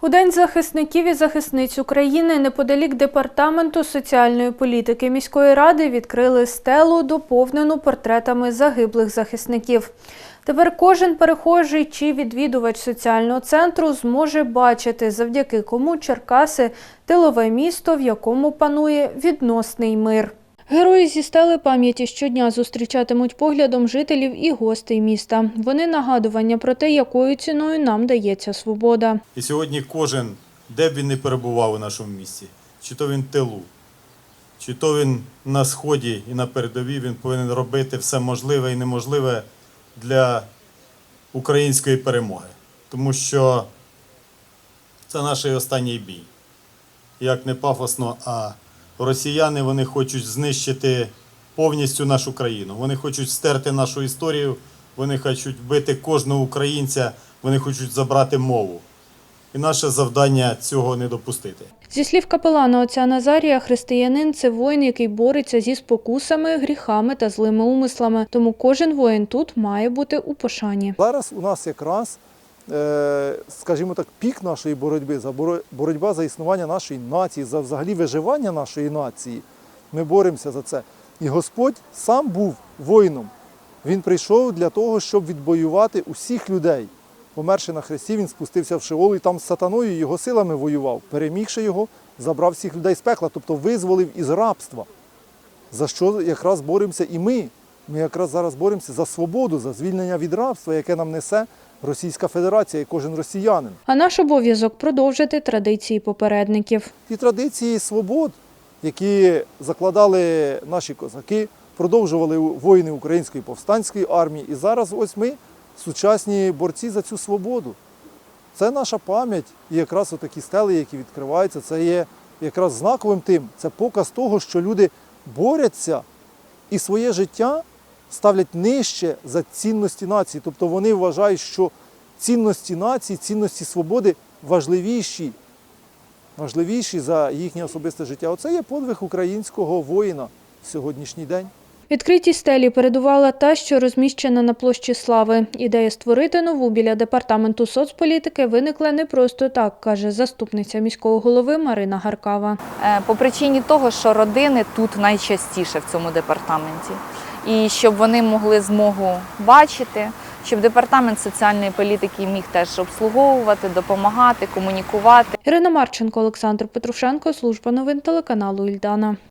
У День захисників і захисниць України неподалік департаменту соціальної політики міської ради відкрили стелу, доповнену портретами загиблих захисників. Тепер кожен перехожий чи відвідувач соціального центру зможе бачити, завдяки кому Черкаси тилове місто, в якому панує відносний мир. Герої зі стели пам'яті щодня зустрічатимуть поглядом жителів і гостей міста. Вони нагадування про те, якою ціною нам дається свобода. І сьогодні кожен, де б він не перебував у нашому місті, чи то він тилу, чи то він на сході і на передовій, він повинен робити все можливе і неможливе для української перемоги. Тому що це наш останній бій. Як не пафосно, а росіяни вони хочуть знищити повністю нашу країну. Вони хочуть стерти нашу історію, вони хочуть вбити кожного українця, вони хочуть забрати мову. І наше завдання цього не допустити. Зі слів капелана отця Назарія, християнин це воїн, який бореться зі спокусами, гріхами та злими умислами. Тому кожен воїн тут має бути у пошані. Зараз у нас якраз, скажімо так, пік нашої боротьби, за боро- боротьба за існування нашої нації, за взагалі виживання нашої нації. Ми боремося за це. І Господь сам був воїном. Він прийшов для того, щоб відбоювати усіх людей. Померши на хресті, він спустився в Шеол і там з сатаною його силами воював. Перемігши його, забрав всіх людей з пекла, тобто визволив із рабства. За що якраз боремося і ми. Ми якраз зараз боремося за свободу, за звільнення від рабства, яке нам несе Російська Федерація і кожен росіянин. А наш обов'язок продовжити традиції попередників. Ті традиції свобод, які закладали наші козаки, продовжували воїни Української повстанської армії. І зараз ось ми сучасні борці за цю свободу. Це наша пам'ять, і якраз отакі стели, які відкриваються, це є якраз знаковим тим. Це показ того, що люди борються і своє життя ставлять нижче за цінності нації. Тобто вони вважають, що цінності нації, цінності свободи важливіші, важливіші за їхнє особисте життя. Оце є подвиг українського воїна в сьогоднішній день. Відкритій стелі передувала та, що розміщена на площі Слави. Ідея створити нову біля департаменту соцполітики виникла не просто так, каже заступниця міського голови Марина Гаркава. Е, по причині того, що родини тут найчастіше в цьому департаменті. І щоб вони могли змогу бачити, щоб департамент соціальної політики міг теж обслуговувати, допомагати, комунікувати. Ірина Марченко, Олександр Петрушенко, служба новин телеканалу Ільдана.